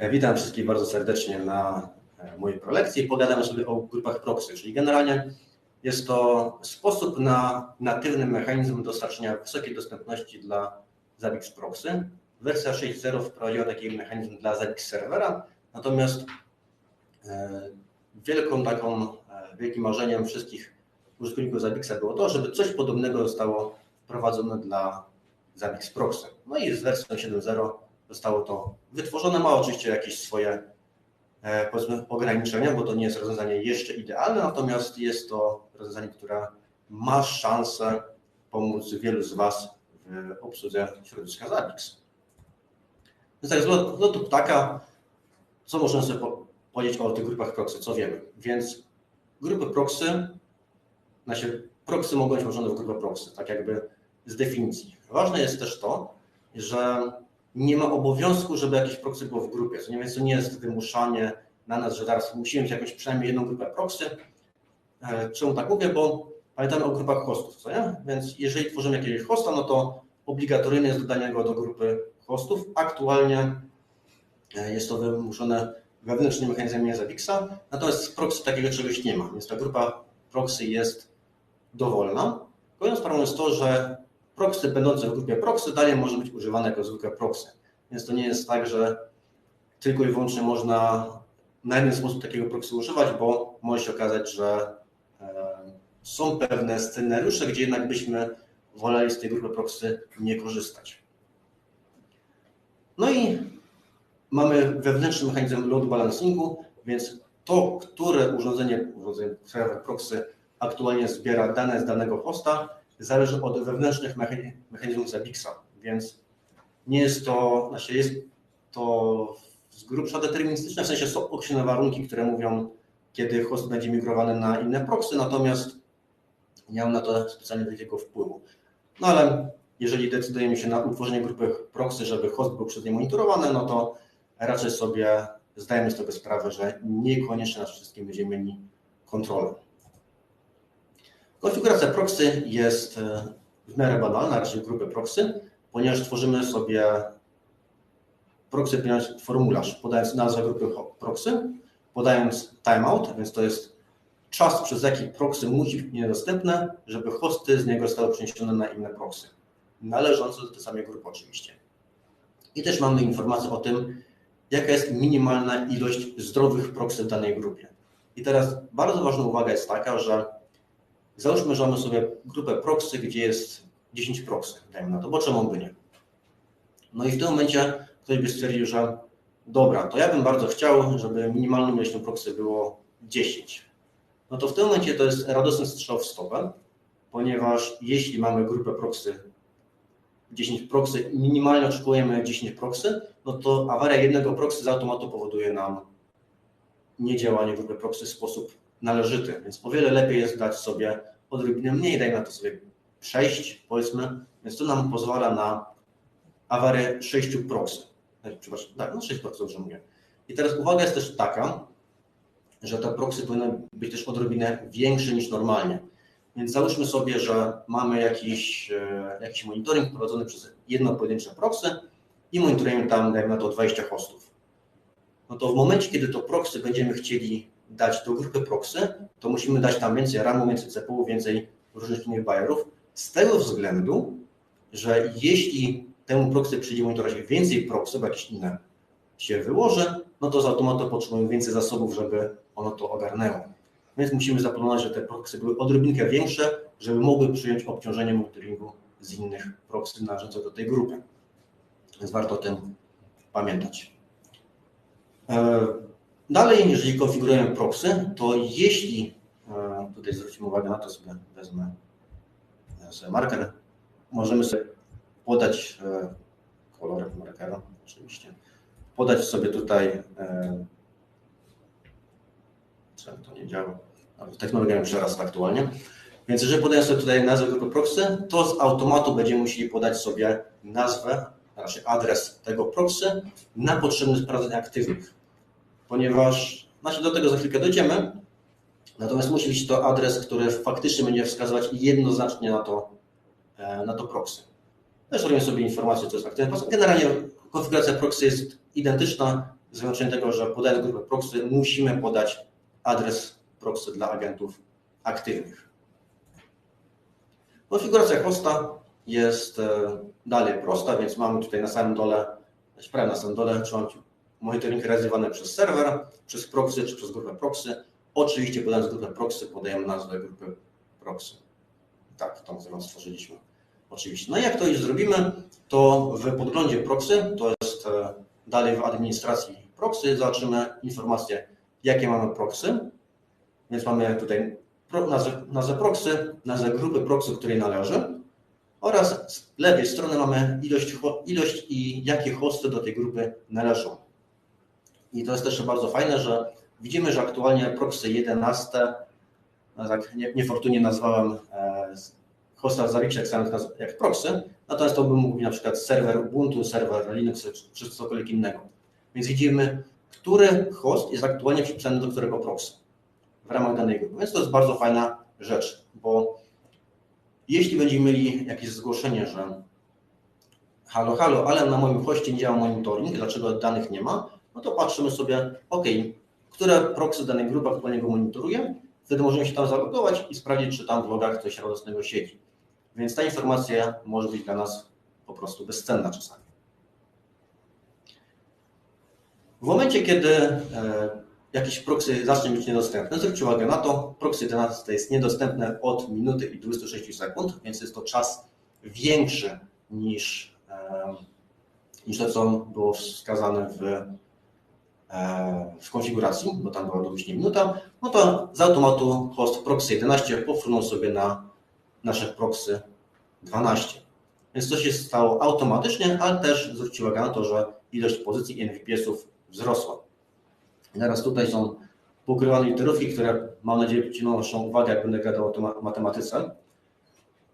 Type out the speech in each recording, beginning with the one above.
Witam wszystkich bardzo serdecznie na e, mojej prelekcji. Pogadamy sobie o grupach proxy, czyli generalnie jest to sposób na natywny mechanizm dostarczenia wysokiej dostępności dla Zabbix proxy. Wersja 6.0 wprowadziła taki mechanizm dla Zabbix serwera, natomiast e, wielką taką, e, wielkim marzeniem wszystkich użytkowników Zabbixa było to, żeby coś podobnego zostało wprowadzone dla Zabbix proxy. No i z wersją 7.0 zostało to wytworzone. Ma oczywiście jakieś swoje e, powiedzmy ograniczenia, bo to nie jest rozwiązanie jeszcze idealne, natomiast jest to rozwiązanie, które ma szansę pomóc wielu z Was w obsłudze środowiska Zabbix. Więc tak, z lot- z lotu ptaka, co możemy sobie po- powiedzieć o tych grupach proxy, co wiemy? Więc grupy proxy, znaczy proxy mogą być włożone w grupę proxy, tak jakby z definicji. Ważne jest też to, że nie ma obowiązku, żeby jakieś proxy było w grupie. To nie, więc to nie jest wymuszanie na nas, że teraz musimy mieć jakąś przynajmniej jedną grupę proxy. E, Czemu tak mówię? Bo pamiętamy o grupach hostów, co nie? Więc jeżeli tworzymy jakiegoś hosta, no to obligatoryjne jest dodanie go do grupy hostów. Aktualnie e, jest to wymuszone wewnętrznym mechanizmem Zabixa, natomiast proxy takiego czegoś nie ma, więc ta grupa proxy jest dowolna. Kolejną sprawą jest to, że proxy będące w grupie proxy dalej może być używane jako zwykłe proxy. Więc to nie jest tak, że tylko i wyłącznie można na jeden sposób takiego proxy używać, bo może się okazać, że e, są pewne scenariusze, gdzie jednak byśmy woleli z tej grupy proxy nie korzystać. No i mamy wewnętrzny mechanizm load balancingu, więc to, które urządzenie, urządzenie serwer proxy aktualnie zbiera dane z danego hosta, zależy od wewnętrznych mechan- mechanizmów Zabixa, więc nie jest to, znaczy jest to z grubsza deterministyczne, w sensie są określone warunki, które mówią, kiedy host będzie migrowany na inne proxy, natomiast nie mam na to specjalnie wielkiego wpływu. No ale jeżeli decydujemy się na utworzenie grupy proxy, żeby host był przez nie monitorowany, no to raczej sobie zdajemy sobie sprawę, że niekoniecznie nad wszystkim będziemy mieli kontrolę. Konfiguracja proxy jest e, w miarę banalna, raczej grupy proxy, ponieważ tworzymy sobie proxy, ponieważ formularz, podając nazwę grupy proxy, podając timeout, więc to jest czas, przez jaki proxy musi być niedostępne, żeby hosty z niego zostały przeniesione na inne proxy, należące do tej samej grupy oczywiście. I też mamy informację o tym, jaka jest minimalna ilość zdrowych proxy w danej grupie. I teraz bardzo ważna uwaga jest taka, że Załóżmy, że mamy sobie grupę proxy, gdzie jest 10 proxy, dajmy na to, bo czemu by nie? No i w tym momencie ktoś by stwierdził, że dobra, to ja bym bardzo chciał, żeby minimalną ilością proxy było 10. No to w tym momencie to jest radosny strzał w stopę, ponieważ jeśli mamy grupę proxy 10 proxy i minimalnie oczekujemy 10 proxy, no to awaria jednego proxy z automatu powoduje nam niedziałanie grupy proxy w sposób należyty, więc o wiele lepiej jest dać sobie odrobinę mniej, dajmy na to sobie 6 powiedzmy, więc to nam pozwala na awarię 6 proxy. E, Przepraszam, tak, no 6 proxy dobrze mówię. I teraz uwaga jest też taka, że te proxy powinny być też odrobinę większe niż normalnie. Więc załóżmy sobie, że mamy jakiś, e, jakiś monitoring prowadzony przez jedno pojedyncze proxy i monitorujemy tam, dajmy na to 20 hostów. No to w momencie, kiedy to proxy będziemy chcieli dać do grupy proxy, to musimy dać tam więcej RAMu, więcej CPU, więcej różnych innych bajerów. Z tego względu, że jeśli temu proxy przyjdzie monitorować więcej proxy, bo jakieś inne się wyłoży, no to z automatu potrzebujemy więcej zasobów, żeby ono to ogarnęło. Więc musimy zaplanować, że te proxy były odrobinkę większe, żeby mogły przyjąć obciążenie monitoringu z innych proxy należących do tej grupy. Więc warto o tym pamiętać. Dalej, jeżeli konfigurujemy proxy, to jeśli, e, tutaj zwrócimy uwagę na to, sobie wezmę e, sobie marker, możemy sobie podać e, kolor markera, oczywiście, podać sobie tutaj, czemu to nie działa, technologia mi przerasta aktualnie, więc jeżeli podaję sobie tutaj nazwę grupy proxy, to z automatu będziemy musieli podać sobie nazwę, raczej adres tego proxy na potrzeby sprawdzeń aktywnych ponieważ znaczy do tego za chwilkę dojdziemy, natomiast musi być to adres, który faktycznie będzie wskazywać jednoznacznie na to, e, na to proxy. Też robimy sobie informację, co jest aktywne. Generalnie konfiguracja proxy jest identyczna, z wyłączeniem tego, że podając grupę proxy musimy podać adres proxy dla agentów aktywnych. Konfiguracja hosta jest e, dalej prosta, więc mamy tutaj na samym dole, prawie na samym dole, czy mam monitoring realizowany przez serwer, przez proxy czy przez grupę proxy. Oczywiście podając grupę proxy podajemy nazwę grupy proxy. Tak, tą, którą stworzyliśmy. Oczywiście. No i jak to już zrobimy, to w podglądzie proxy, to jest e, dalej w administracji proxy, zobaczymy informacje, jakie mamy proxy. Więc mamy tutaj nazwę, nazwę proxy, nazwę grupy proxy, której należy oraz z lewej strony mamy ilość, ilość i jakie hosty do tej grupy należą. I to jest też bardzo fajne, że widzimy, że aktualnie proxy 11, no tak niefortunnie nazwałem e, hosta Zawixa jak proxy, natomiast to bym mógł na przykład serwer Ubuntu, serwer Linux czy cokolwiek innego. Więc widzimy, który host jest aktualnie przypisany do którego proxy w ramach danej grupy. Więc to jest bardzo fajna rzecz, bo jeśli będziemy mieli jakieś zgłoszenie, że halo, halo, ale na moim hoście nie działa monitoring, dlaczego danych nie ma, no to patrzymy sobie, ok, które proxy danej grupy aktualnie go monitoruje, wtedy możemy się tam zalogować i sprawdzić, czy tam w logach coś radosnego siedzi. Więc ta informacja może być dla nas po prostu bezcenna czasami. W momencie, kiedy e, jakiś proxy zacznie być niedostępny, zwróćcie uwagę na to, proxy 11 jest niedostępne od minuty i 26 sekund, więc jest to czas większy niż, e, niż to, co było wskazane w, w konfiguracji, bo tam była długość minuta, no to z automatu host proxy 11 pofrunął sobie na nasze proxy 12. Więc to się stało automatycznie, ale też zwróćcie uwagę na to, że ilość pozycji NVPS-ów wzrosła. I teraz tutaj są pokrywane literówki, które mam nadzieję przyciągną Waszą uwagę, jak będę gadał o matematyce.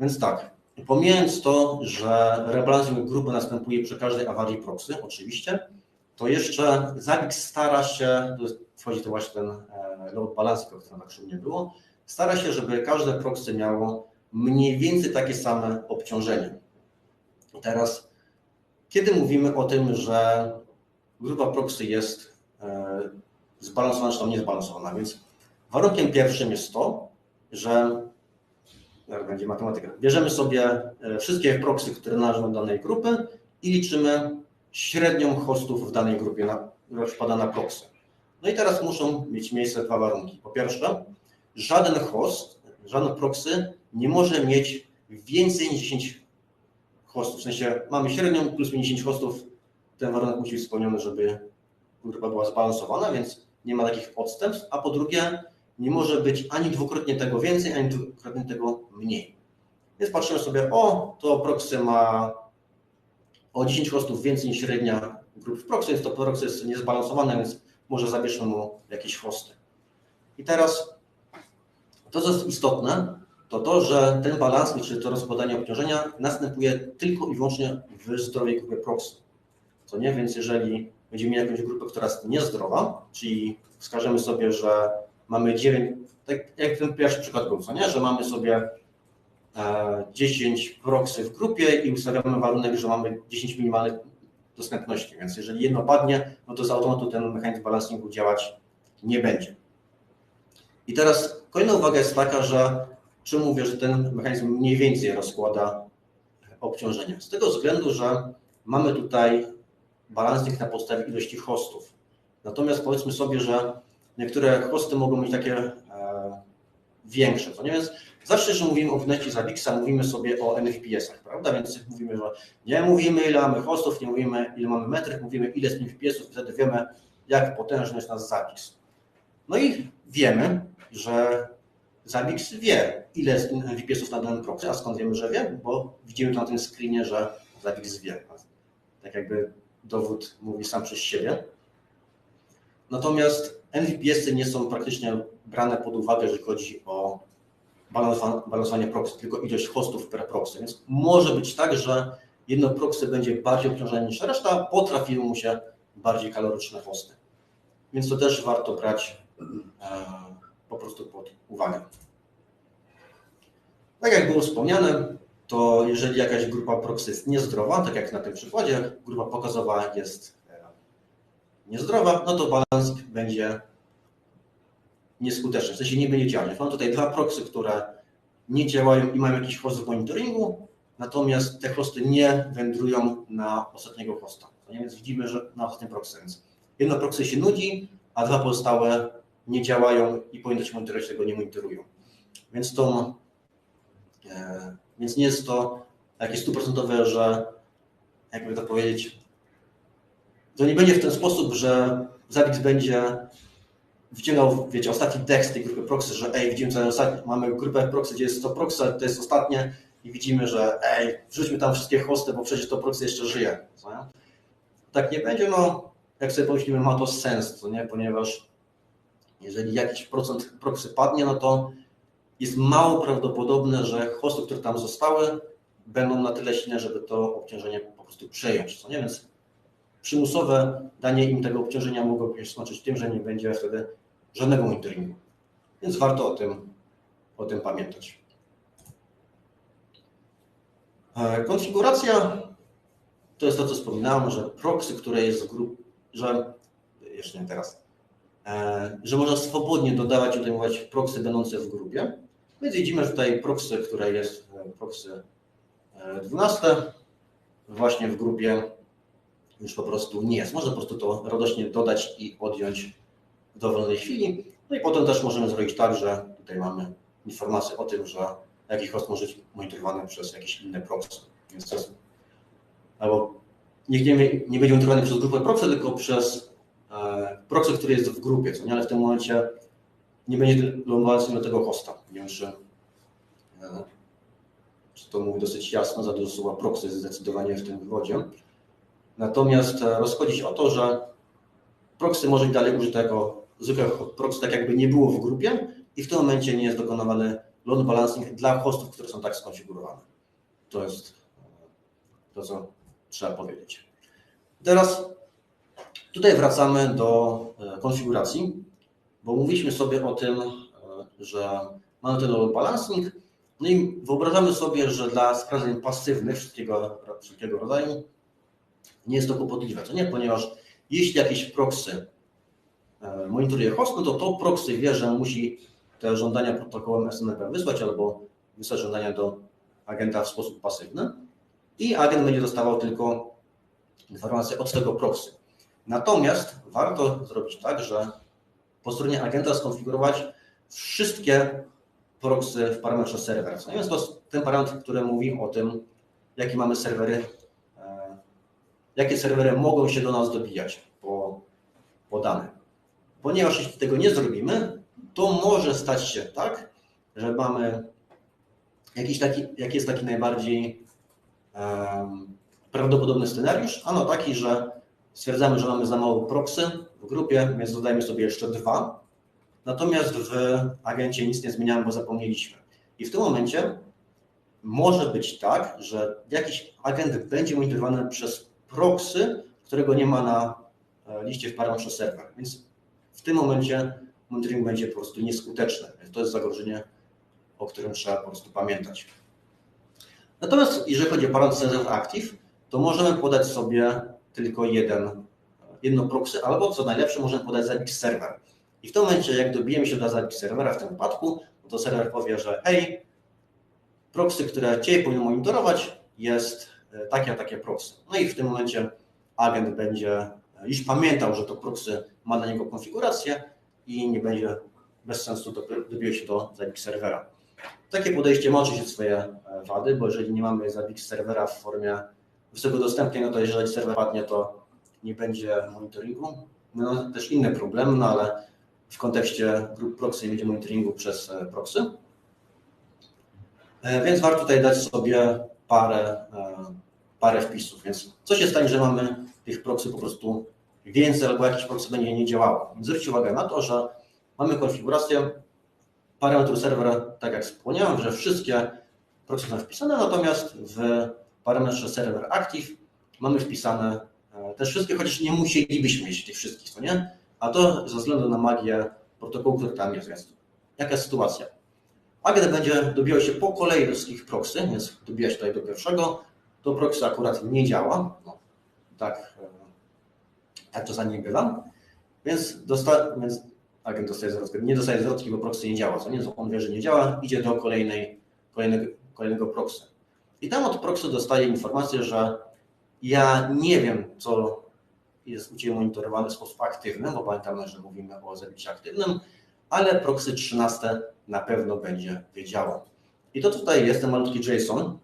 Więc tak, pomijając to, że rebalancing grupy następuje przy każdej awarii proxy, oczywiście, to jeszcze Zabbix stara się, to wchodzi to właśnie ten e, load balancing, o którym tak szumnie było, stara się, żeby każde proxy miało mniej więcej takie same obciążenie. I teraz, kiedy mówimy o tym, że grupa proxy jest e, zbalansowana, czy tam niezbalansowana, więc warunkiem pierwszym jest to, że będzie matematyka, bierzemy sobie e, wszystkie proxy, które należą do danej grupy i liczymy średnią hostów w danej grupie, na, która na proxy. No i teraz muszą mieć miejsce dwa warunki. Po pierwsze, żaden host, żaden proxy nie może mieć więcej niż 10 hostów. W sensie mamy średnią plus 10 hostów, ten warunek musi być spełniony, żeby grupa była zbalansowana, więc nie ma takich odstępstw, a po drugie nie może być ani dwukrotnie tego więcej, ani dwukrotnie tego mniej. Więc patrzymy sobie, o, to proxy ma o 10 hostów więcej niż średnia grup w proxy, więc to proxy jest niezbalansowane, więc może zabierzmy mu jakieś hosty. I teraz to, co jest istotne, to to, że ten balans, czyli to rozkładanie obciążenia następuje tylko i wyłącznie w zdrowej grupie proxy. Co nie? Więc jeżeli będziemy mieli jakąś grupę, która jest niezdrowa, czyli wskażemy sobie, że mamy 9, tak jak ten pierwszy przykład był, co nie? Że mamy sobie 10 e, proxy w grupie i ustawiamy warunek, że mamy 10 minimalnych dostępności, więc jeżeli jedno padnie, no to z automatu ten mechanizm balansingu działać nie będzie. I teraz kolejna uwaga jest taka, że czy mówię, że ten mechanizm mniej więcej rozkłada obciążenie? Z tego względu, że mamy tutaj balansnik na podstawie ilości hostów. Natomiast powiedzmy sobie, że niektóre hosty mogą być takie e, większe. To nie więc zawsze, że mówimy o wnęci Zabixa, mówimy sobie o NFPS-ach, prawda? Więc mówimy, że nie mówimy ile mamy hostów, nie mówimy ile mamy metryk, mówimy ile jest NFPS-ów, wtedy wiemy, jak potężny jest nasz Zabix. No i wiemy, że Zabix wie, ile jest VPS-ów na danym proxy, a skąd wiemy, że wie? Bo widzimy to na tym screenie, że Zabix wie. Tak jakby dowód mówi sam przez siebie. Natomiast NVPS-y nie są praktycznie brane pod uwagę, jeżeli chodzi o balansowanie proxy, tylko ilość hostów per proxy. Więc może być tak, że jedno proxy będzie bardziej obciążone niż reszta, potrafiły mu się bardziej kaloryczne hosty. Więc to też warto brać e, po prostu pod uwagę. Tak jak było wspomniane, to jeżeli jakaś grupa proxy jest niezdrowa, tak jak na tym przykładzie, grupa pokazowa jest niezdrowa, no to balans będzie nieskuteczny, w sensie nie będzie działać. Mam tutaj dwa proxy, które nie działają i mają jakiś host w monitoringu, natomiast te hosty nie wędrują na ostatniego hosta. No więc widzimy, że na ostatnim proxy. Jedno proxy się nudzi, a dwa pozostałe nie działają i powinno się monitorować, tego nie monitorują. Więc to, e, więc nie jest to takie stuprocentowe, że jakby to powiedzieć, to nie będzie w ten sposób, że Zabbix będzie wyciągał, wiecie, ostatni tekst tej grupy proxy, że ej, widzimy, że ostatni, mamy grupę proxy, gdzie jest to proxy, to jest ostatnie i widzimy, że ej, wrzućmy tam wszystkie hosty, bo przecież to proxy jeszcze żyje. Co nie? Tak nie będzie, no jak sobie pomyślimy, ma to sens, co nie? ponieważ jeżeli jakiś procent proxy padnie, no to jest mało prawdopodobne, że hosty, które tam zostały, będą na tyle silne, żeby to obciążenie po prostu przejąć. Co nie? Więc przymusowe danie im tego obciążenia mogłoby się skończyć tym, że nie będzie wtedy żadnego monitoringu. Więc warto o tym, o tym pamiętać. E, konfiguracja to jest to, co wspominałem, że proxy, które jest w grupie, że jeszcze nie teraz, e, że można swobodnie dodawać i odejmować proxy będące w grupie. Więc widzimy tutaj proxy, które jest e, proxy 12 właśnie w grupie już po prostu nie jest. Można po prostu to radośnie dodać i odjąć w dowolnej chwili. No i potem też możemy zrobić tak, że tutaj mamy informację o tym, że jaki host może być monitorowany przez jakieś inne proxy. Więc to jest, albo nie, nie będzie monitorowany przez grupę proxy, tylko przez e, proxy, który jest w grupie, co nie? ale w tym momencie nie będzie logowacji do tego hosta. Nie wiem, czy, e, czy to mówi dosyć jasno, za dużo słowa proxy zdecydowanie w tym wywodzie. Natomiast e, rozchodzi się o to, że proxy może być dalej użyte jako zwykłe proxy, tak jakby nie było w grupie i w tym momencie nie jest dokonywany load balancing dla hostów, które są tak skonfigurowane. To jest e, to, co trzeba powiedzieć. Teraz tutaj wracamy do e, konfiguracji, bo mówiliśmy sobie o tym, że mamy ten load balancing, no i wyobrażamy sobie, że dla sprawdzeń pasywnych wszystkiego, wszelkiego rodzaju nie jest to kłopotliwe, co nie? Ponieważ jeśli jakiś proxy e, monitoruje host, no to to proxy wie, że musi te żądania protokołem SNMP wysłać albo wysłać żądania do agenta w sposób pasywny i agent będzie dostawał tylko informacje od tego proxy. Natomiast warto zrobić tak, że po stronie agenta skonfigurować wszystkie proxy w parametrze serwer. No jest to ten parametr, który mówi o tym, jakie mamy serwery jakie serwery mogą się do nas dobijać po, po dane. Ponieważ jeśli tego nie zrobimy, to może stać się tak, że mamy jakiś taki, jaki jest taki najbardziej um, prawdopodobny scenariusz? Ano taki, że stwierdzamy, że mamy za mało proxy w grupie, więc dodajmy sobie jeszcze dwa. Natomiast w agencie nic nie zmieniamy, bo zapomnieliśmy. I w tym momencie może być tak, że jakiś agent będzie monitorowany przez proxy, którego nie ma na e, liście w parametrze serwer. Więc w tym momencie monitoring będzie po prostu nieskuteczny. To jest zagrożenie, o którym trzeba po prostu pamiętać. Natomiast jeżeli chodzi o parametr server active, to możemy podać sobie tylko jeden, jedno proxy, albo co najlepsze możemy podać Zabbix server. I w tym momencie, jak dobijemy się do Zabbix serwera w tym wypadku, to serwer powie, że hej, proxy, które Ciebie powinno monitorować, jest E, takie a takie proxy. No i w tym momencie agent będzie e, już pamiętał, że to proxy ma dla niego konfigurację i nie będzie bez sensu dobijać się do Zabbix serwera. Takie podejście ma oczywiście swoje e, wady, bo jeżeli nie mamy Zabbix serwera w formie dostępnej, no to jeżeli serwer padnie, to nie będzie monitoringu. No, też inne problemy, no ale w kontekście grup proxy nie będzie monitoringu przez proxy. Więc warto tutaj dać sobie parę parę wpisów. Więc co się stanie, że mamy tych proxy po prostu więcej albo jakiś proxy będzie nie działało. Zwróćcie uwagę na to, że mamy konfigurację parametru serwera, tak jak wspomniałem, że wszystkie proxy są wpisane, natomiast w parametrze server active mamy wpisane e, też wszystkie, chociaż nie musielibyśmy mieć tych wszystkich, to nie? A to ze względu na magię protokołu, który tam jest. Więc jaka jest sytuacja? Agent będzie dobijał się po kolei do wszystkich proxy, więc dobija się tutaj do pierwszego, to proxy akurat nie działa. No, tak, e, jak czasami bywa. Więc, dosta, więc agent dostaje zwrotkę. Nie dostaje zwrotki, bo proxy nie działa. Co nie? On wie, że nie działa, idzie do kolejnej, kolejnego, kolejnego proxy. I tam od proxy dostaje informację, że ja nie wiem, co jest u Ciebie monitorowane w sposób aktywny, bo pamiętamy, że mówimy o zabicie aktywnym, ale proxy 13 na pewno będzie wiedziało. I to tutaj jest ten malutki JSON.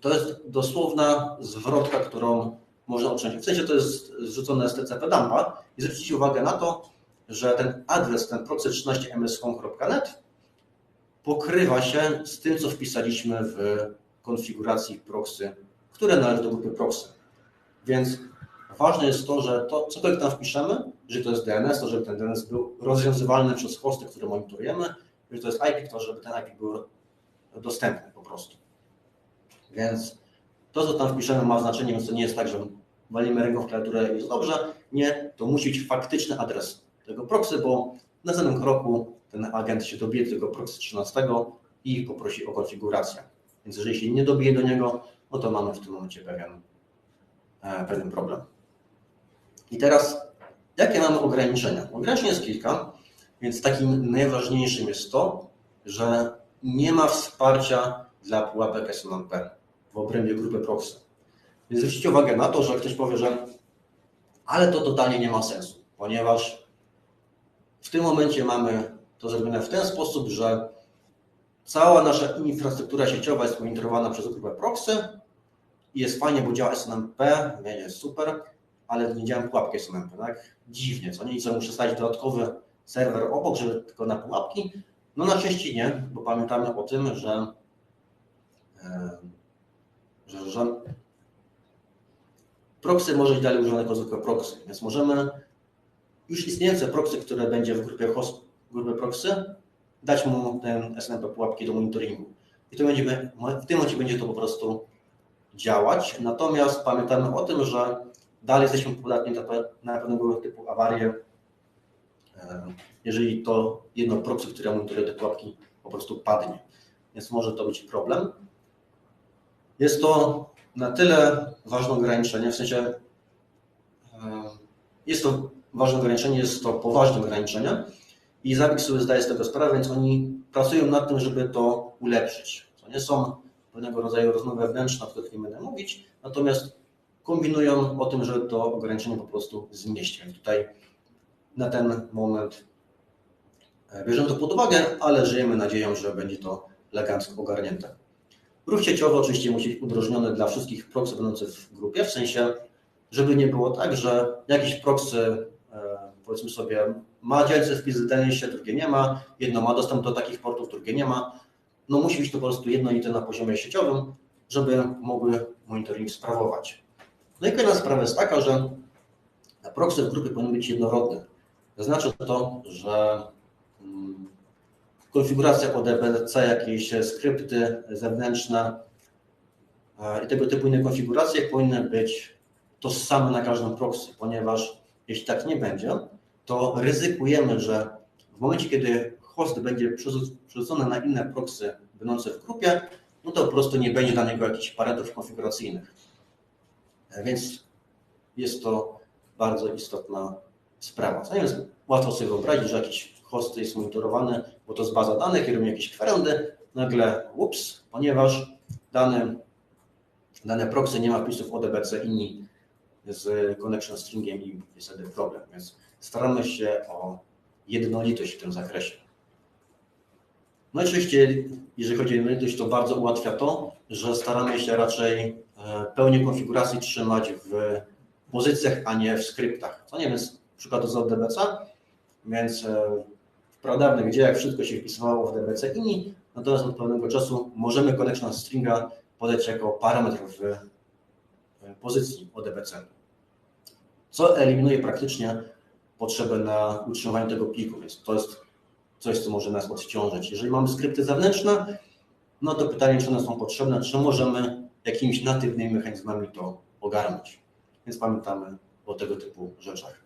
To jest dosłowna zwrotka, którą można otrzymać. W sensie to jest zrzucone z TCP i zwróćcie uwagę na to, że ten adres, ten proxy13mshome.net pokrywa się z tym, co wpisaliśmy w konfiguracji proxy, które należy do grupy proxy. Więc ważne jest to, że to, cokolwiek tam wpiszemy, że to jest DNS, to żeby ten DNS był rozwiązywalny przez hosty, które monitorujemy, że to jest IP, to żeby ten IP był dostępny po prostu. Więc to, co tam wpiszemy, ma znaczenie, więc to nie jest tak, że walimy ręką w klawiaturę i jest dobrze. Nie, to musi być faktyczny adres tego proxy, bo w następnym kroku ten agent się dobije tego proxy 13 i poprosi o konfigurację. Więc jeżeli się nie dobije do niego, no to mamy w tym momencie pewien, e, pewien problem. I teraz, jakie mamy ograniczenia? Ograniczeń jest kilka, więc takim najważniejszym jest to, że nie ma wsparcia dla pułapek SMMP w obrębie grupy proxy. Więc zwróćcie uwagę na to, że ktoś powie, że ale to totalnie nie ma sensu, ponieważ w tym momencie mamy to zrobione w ten sposób, że cała nasza infrastruktura sieciowa jest monitorowana przez grupę proxy i jest fajnie, bo działa SNMP, jest super, ale nie działa pułapki SNMP, tak? Dziwnie, co nie? I co, muszę stać dodatkowy serwer obok, żeby tylko na pułapki? No na szczęście nie, bo pamiętamy o tym, że, proxy może być dalej używane jako zwykłe proxy, więc możemy już istniejące proxy, które będzie w grupie host, grupy proxy, dać mu ten SNMP pułapki do monitoringu. I to będzie, w tym momencie będzie to po prostu działać. Natomiast pamiętamy o tym, że dalej jesteśmy podatni na pewnego typu awarie, jeżeli to jedno proxy, które monitoruje te pułapki, po prostu padnie. Więc może to być problem. Jest to na tyle ważne ograniczenie, w sensie jest to ważne ograniczenie, jest to poważne ograniczenie i Zabbix sobie zdaje z tego sprawę, więc oni pracują nad tym, żeby to ulepszyć. To nie są pewnego rodzaju rozmowy wewnętrzne, o których nie będę mówić, natomiast kombinują o tym, żeby to ograniczenie po prostu znieść. Więc tutaj na ten moment e, bierzemy to pod uwagę, ale żyjemy nadzieją, że będzie to elegancko ogarnięte. Ruch sieciowy oczywiście musi być udrożniony dla wszystkich proxy będących w grupie, w sensie, żeby nie było tak, że jakiś proxy, e, powiedzmy sobie, ma działający wpis w DNS, drugie nie ma, jedno ma dostęp do takich portów, drugie nie ma. No musi być to po prostu jednolite na poziomie sieciowym, żeby mogły monitoring sprawować. No i kolejna sprawa jest taka, że proxy w grupie powinny być jednorodne. Znaczy to, że mm, konfiguracja ODBC, jakieś skrypty zewnętrzne i tego typu inne konfiguracje powinny być tożsame na każdym proxy, ponieważ jeśli tak nie będzie, to ryzykujemy, że w momencie, kiedy host będzie przerzucony na inne proxy będące w grupie, no to po prostu nie będzie dla niego jakichś parametrów konfiguracyjnych. Więc jest to bardzo istotna sprawa. Jest łatwo sobie wyobrazić, że jakiś host jest monitorowany, bo to jest baza danych, kierują jakieś kwerendy, nagle ups, ponieważ dany, dane proxy nie ma wpisów ODBC inni z connection stringiem i jest wtedy problem. Więc staramy się o jednolitość w tym zakresie. No i oczywiście, jeżeli chodzi o jednolitość, to bardzo ułatwia to, że staramy się raczej e, pełnię konfiguracji trzymać w pozycjach, a nie w skryptach. Co nie wiem, przykładu z DBC, więc pradawnych jak wszystko się wpisywało w DBC inni, natomiast od pewnego czasu możemy connection stringa podać jako parametr w pozycji ODBC, co eliminuje praktycznie potrzebę na utrzymywanie tego pliku, więc to jest coś, co może nas odciążyć. Jeżeli mamy skrypty zewnętrzne, no to pytanie, czy one są potrzebne, czy możemy jakimiś natywnymi mechanizmami to ogarnąć. Więc pamiętamy o tego typu rzeczach.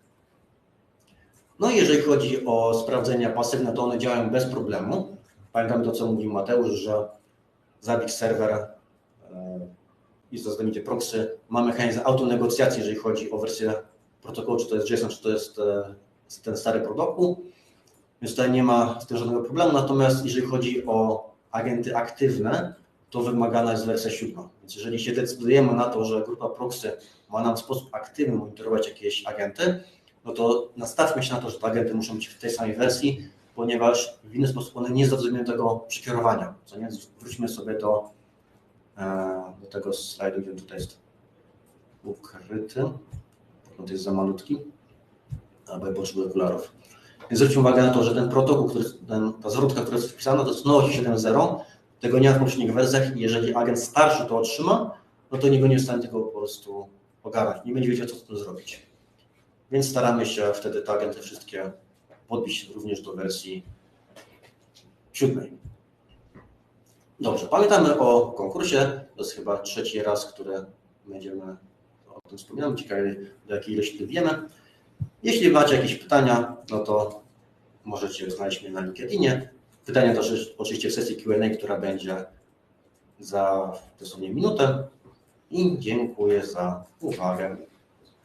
No i jeżeli chodzi o sprawdzenia pasywne, to one działają bez problemu. Pamiętamy to, co mówił Mateusz, że Zabbix serwer e, i znamienite proxy ma mechanizm autonegocjacji, jeżeli chodzi o wersję protokołu, czy to jest JSON, czy to jest e, ten stary protokół, więc tutaj nie ma z tym żadnego problemu. Natomiast jeżeli chodzi o agenty aktywne, to wymagana jest wersja siódma. Więc jeżeli się decydujemy na to, że grupa proxy ma nam w sposób aktywny monitorować jakieś agenty, no to nastawmy się na to, że te agenty muszą być w tej samej wersji, ponieważ w inny sposób one nie zrozumieją tego przekierowania. Co nie? Wróćmy sobie do, e, do tego slajdu, gdzie tutaj jest ukryty. No to jest za malutki, albo potrzebuję okularów. Więc zwróćmy uwagę na to, że ten protokół, który, ten, ta zwrotka, która jest wpisana, to jest Nowość 7.0, tego nie ma w poprzednich wersjach i jeżeli agent starszy to otrzyma, no to niego nie jest w stanie tego po prostu ogarnąć, nie będzie wiedział, co z tym zrobić. Więc staramy się wtedy te agenty wszystkie podbić również do wersji siódmej. Dobrze, pamiętamy o konkursie. To jest chyba trzeci raz, który będziemy o tym wspominamy. Ciekawe, do jakiej ilości wiemy. Jeśli macie jakieś pytania, no to możecie znaleźć mnie na LinkedInie. Pytania to oczywiście w sesji Q&A, która będzie za dosłownie minutę. I dziękuję za uwagę.